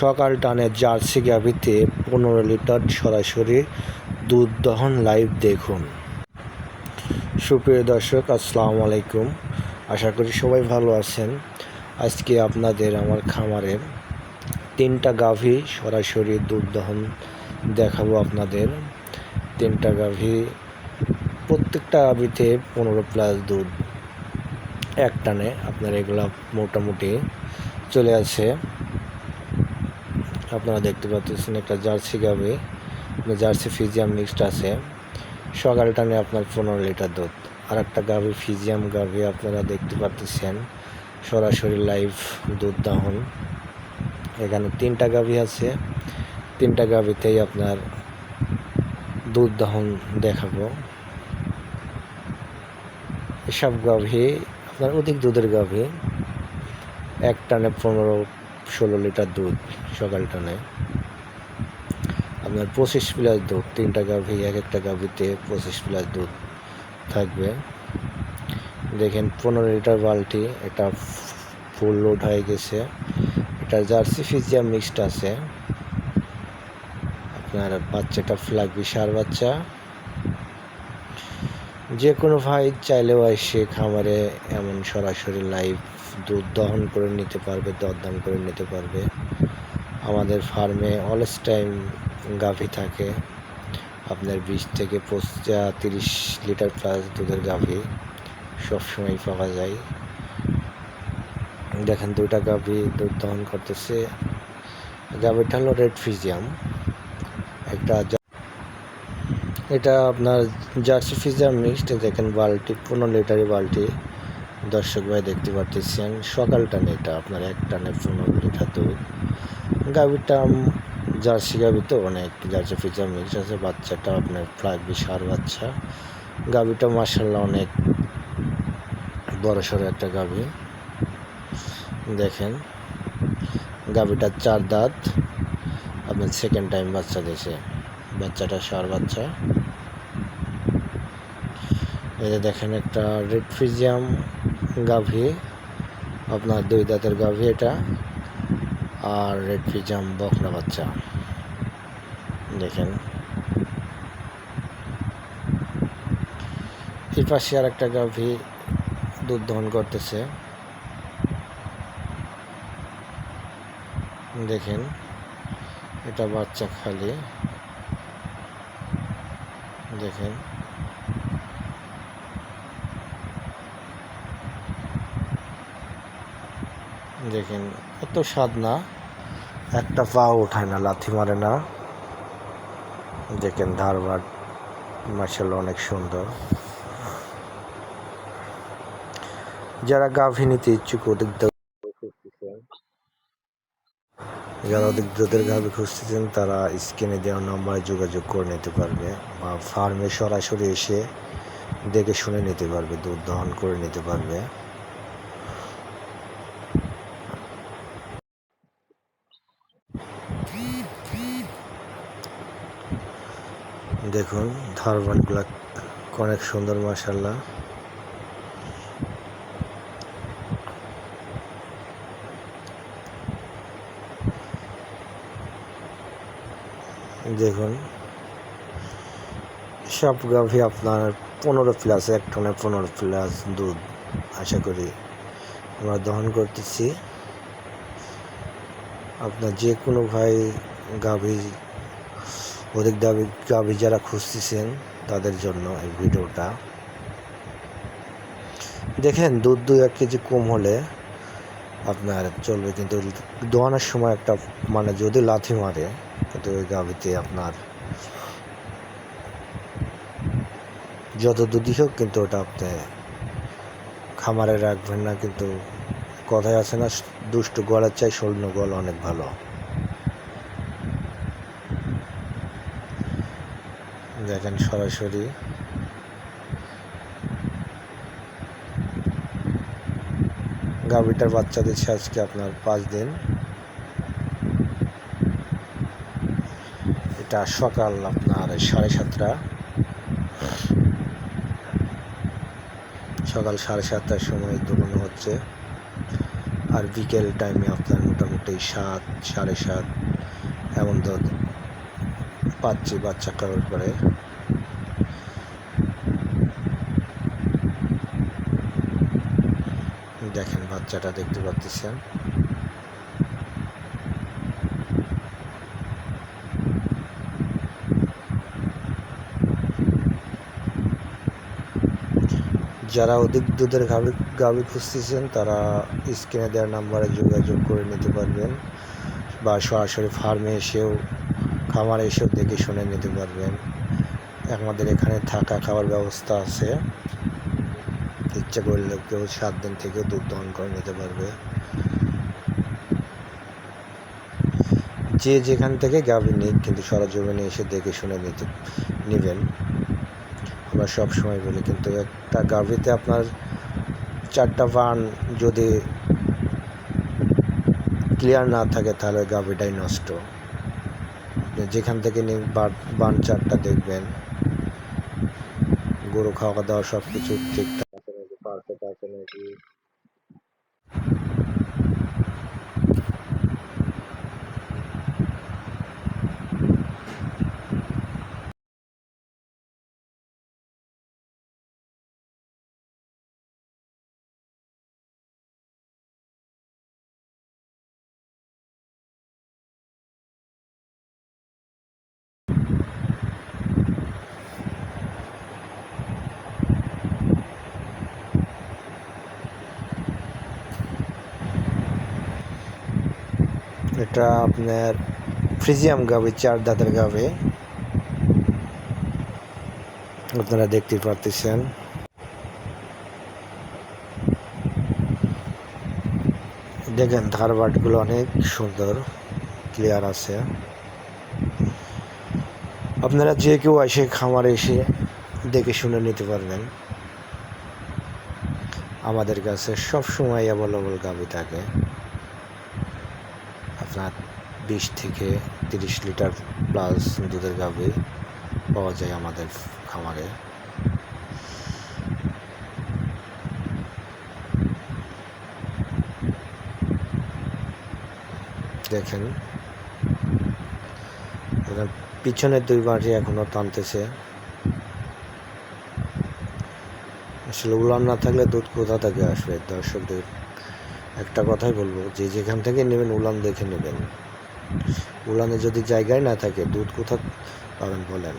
সকাল টানে জার্সি গাভিতে পনেরো লিটার সরাসরি দুধ দহন লাইভ দেখুন। সুপ্রিয় দর্শক, আসসালামু আলাইকুম। আশা করি সবাই ভালো আছেন। আজকে আপনাদের আমার খামারের তিনটা গাভী সরাসরি দুধ দহন দেখাবো আপনাদের। তিনটা গাভী, প্রত্যেকটা গাভীতে পনেরো প্লাস দুধ। এক টানে আপনার এগুলা মোটামুটি চলে আছে। আপনারা দেখতে পাচ্ছেন একটা জার্সি গাভী। জার্সি ফিজিয়াম মিক্সড আছে। সকাল টানে আপনার পনেরো লিটার দুধ। আর একটা গাভী ফিজিয়াম গাভী আপনারা দেখতে পাচ্ছেন। সরাসরি লাইভ দুধ দাহন। এখানে তিনটা গাভী আছে। তিনটা গাভীতেই আপনার দুধ দাহন দেখাবো। এসব গাভী আপনার অধিক দুধের গাভী। এক টানে পনেরো ষোলো লিটার দুধ সকালটা টানে। আপনার পঁচিশ প্লাস দুধ তিনটা গাভী এক একটা গাভীতে পঁচিশ প্লাস দুধ থাকবে। দেখেন পনেরো লিটার বালতি, এটা ফুল লোড হয়ে গেছে। এটা জার্সি ফিজিয়া মিক্সড আছে। আপনার বাচ্চাটা ফ্লাগবি সার বাচ্চা। যে কোনো ভাই চাইলেও এসে খামারে এমন সরাসরি লাইভ দুধ দহন করে নিতে পারবে, দরদাম করে নিতে পারবে। আমাদের ফার্মে অলস টাইম গাভী থাকে। আপনার বিশ থেকে পঁচিশ তিরিশ লিটার প্লাস দুধের গাভী সবসময় পাওয়া যায়। দেখেন দুইটা গাভী দুধ দহন করতেছে। গাভীটা হলো রেড ফিজিয়াম। একটা এটা আপনার জার্সি ফিজিয়াম মিক্সড, দেখেন বালতি, পনেরো লিটারের বালতি। দর্শক ভাই দেখতে পাচ্ছেন সকাল টানে এটা আপনার এক টানে পনেরো লিটার দুধ গাভীটা জার্সি গাভী তো অনেক জার্সি ফিচার মিক্স আছে, বাচ্চাটা আপনার ফ্লাগবি সার বাচ্চা। গাভীটা মার্শাল্লাহ অনেক বড় সড়ো একটা গাভী। দেখেন গাভীটার চার দাঁত, আপনার সেকেন্ড টাইম বাচ্চা দিয়েছে, বাচ্চাটা সার বাচ্চা। এই যে দেখেন একটা রেড ফিজিয়াম গাভী, আপনার দুই দাঁতের গাভী এটা, আর রেড ফিজাম বকনা বাচ্চা। দেখেন। এর পাশে আর একটা গাভী দুধ দহন করতেছে। দেখেন, এটা বাচ্চা খালি। দেখেন। দেখেন, এত স্বাদ না। একটা পা ওঠায় না, লাথি মারে না। দেখেন, ধারবাট মার্শাল অনেক সুন্দর। যারা গাভী নিতে ইচ্ছুক খুঁজতেছেন। যারা অধিক দুধের গাভী খুঁজতেছেন, তারা স্ক্রিনে দেওয়া নম্বরে যোগাযোগ করে নিতে পারবে বা ফার্মে সরাসরি এসে দেখে শুনে নিতে পারবে, দুধ দহন করে নিতে পারবে। দেখুন ধারবানগুলা অনেক সুন্দর মাসাল্লাহ দেখুন, সব গাভী আপনার পনেরো প্লাস, এক টনে পনেরো প্লাস দুধ, আশা করি আমরা দহন করতেছি। আপনার যে কোনো ভাই গাভী অধিক দাবি গাভী যারা খুঁজতেছেন তাদের জন্য এই ভিডিওটা। দেখেন, দুধ দুই এক কেজি কম হলে আপনার চলবে কিন্তু দোয়ানোর সময় একটা মানে যদি লাথি মারে, কিন্তু ওই গাভিতে আপনার যত দুধই হোক কিন্তু ওটা আপনি খামারে রাখবেন না, কিন্তু কথায় আছে না, দুষ্ট গলার চাই সৈন্য গল অনেক ভালো। দেখেন সরাসরি। গাভিটার বাচ্চা দিচ্ছে আজকে আপনার পাঁচ দিন। এটা সকাল আপনার সাড়ে সাতটা। সকাল সাড়ে সাতটার সময় দোকানো হচ্ছে। আর বিকেল টাইমে আপনার মোটামুটি সাত, সাড়ে সাত, এমন দুধ পাচ্ছি বাচ্চা খাওয়ার পরে দেখেন, বাচ্চাটা দেখতে পাচ্ছেন। যারা অধিক দুধের গাভি গাভি খুঁজতেছেন, তারা স্ক্রিনে দেওয়ার নাম্বারে যোগাযোগ করে নিতে পারবেন বা সরাসরি ফার্মে এসেও, খামারে এসেও দেখে শুনে নিতে পারবেন। আমাদের এখানে থাকা খাওয়ার ব্যবস্থা আছে। ইচ্ছা করলে কেউ সাত দিন থেকে দুধ দহন করে নিতে পারবে। যে যেখান থেকে গাভি নিক কিন্তু সরজমিনে এসে দেখে শুনে নিতে, নেবেন। আমরা সব সময় বলি কিন্তু একটা গাভিতে আপনার চারটা বান যদি ক্লিয়ার না থাকে তাহলে গাভিটাই নষ্ট। যেখান থেকে নিন বান চারটা দেখবেন। গরু খাওয়া দাওয়া সব কিছু ঠিকঠাক আছে নাকি পারফেক্ট এটা আপনার ফ্রিজিয়াম গাভি চার দাঁতের গাভি আপনারা দেখতে পারতেছেন। দেখেন ধারবাটগুলো অনেক সুন্দর ক্লিয়ার আছে। আপনারা যে কেউ এসে খামারে এসে দেখে শুনে নিতে পারবেন। আমাদের কাছে সবসময় অ্যাভেলেবল গাভি থাকে। আপনার বিশ থেকে তিরিশ লিটার প্লাস দুধের গাভি পাওয়া যায় আমাদের খামারে। দেখেন পিছনের দুই বাঁটি এখনও টানতেছে। আসলে উলান না থাকলে দুধ কোথা থেকে আসবে? দর্শকদের একটা কথাই বলব, যে যেখান থেকে নেবেন উলান দেখে নেবেন। উলানে যদি জায়গায় না থাকে, দুধ কোথা পাবেন বলেন?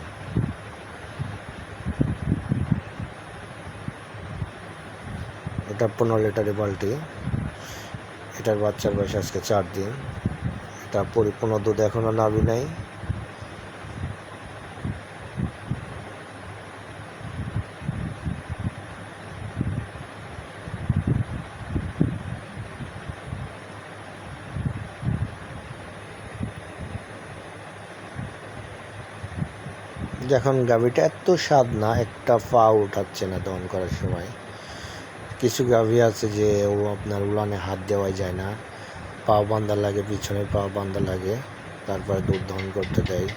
এটা পনেরো লিটারের বালতি। এটার বাচ্চার বয়স আজকে চার দিন। এটা পরিপূর্ণ দুধ এখনও নাবি নাই। যখন গাভিটা এত স্বাদ না, একটা পা উঠাচ্ছে না দহন করার সময়। কিছু গাভি আছে যে ও আপনার উলানে হাত দেওয়াই যায় না। পা বান্ধা লাগে পিছনে পা বান্ধা লাগে, তারপরে দুধ দহন করতে দেয়।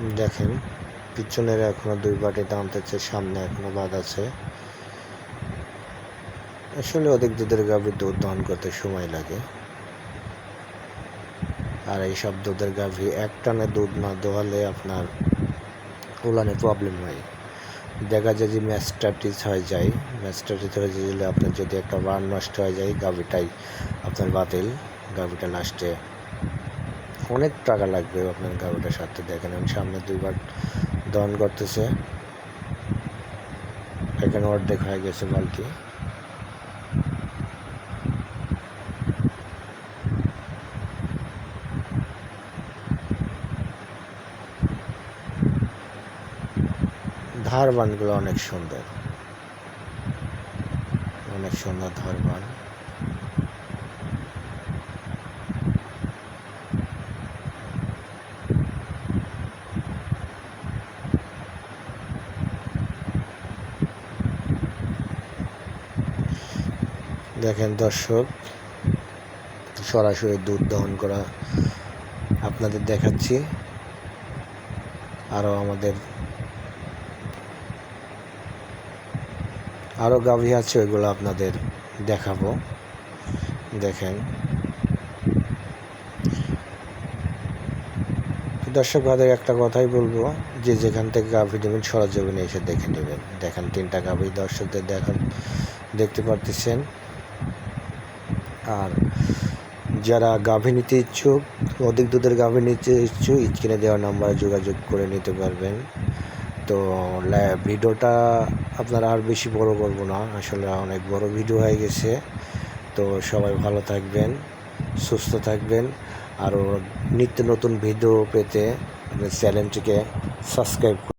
দেখেন, পিছনের এখনও দুই বাটি টানতেছে, সামনে এখনও বাদ আছে। আসলে অধিক দুধের গাভী দুধ দহন করতে সময় লাগে। আর এই সব দুধের গাভী এক টানে দুধ না দোয়ালে আপনার উলানে প্রবলেম হয়। দেখা যায় যে ম্যাস্টাটিস হয়ে যায়। ম্যাস্টাটিস হয়ে গেলে আপনার যদি একটা বান নষ্ট হয়ে যায়, গাভীটাই আপনার বাতিল, গাভীটা লাস্টে অনেক টাকা লাগবে আপনার গাড়িটার সাথে দেখেন। আমি সামনে দুইবার দহন করতেছে। এখানে অর্ধেক হয়ে গেছে বালতি। ধার বানগুলো অনেক সুন্দর। অনেক সুন্দর ধার দেখেন দর্শক, সরাসরি দুধ দহন করা আপনাদের দেখাচ্ছি। আরও আমাদের আরও গাভী আছে, ওইগুলো আপনাদের দেখাবো। দেখেন। দর্শক ভাইদের একটা কথাই বলব, যে যেখান থেকে গাভী নেবেন সরজমিনে এসে দেখে নেবেন। দেখেন তিনটা গাভী দর্শকদের দেখান, দেখতে পারতেছেন। আর যারা গাভী নিতে ইচ্ছুক, অধিক দুধের গাভী নিতে ইচ্ছুক, স্ক্রিনে দেওয়া নাম্বারে যোগাযোগ করে নিতে পারবেন। তো ভিডিওটা আপনারা আর বেশি বড় করব না, আসলে অনেক বড় ভিডিও হয়ে গেছে। তো সবাই ভালো থাকবেন, সুস্থ থাকবেন, আরও নিত্য নতুন ভিডিও পেতে চ্যানেলটিকে সাবস্ক্রাইব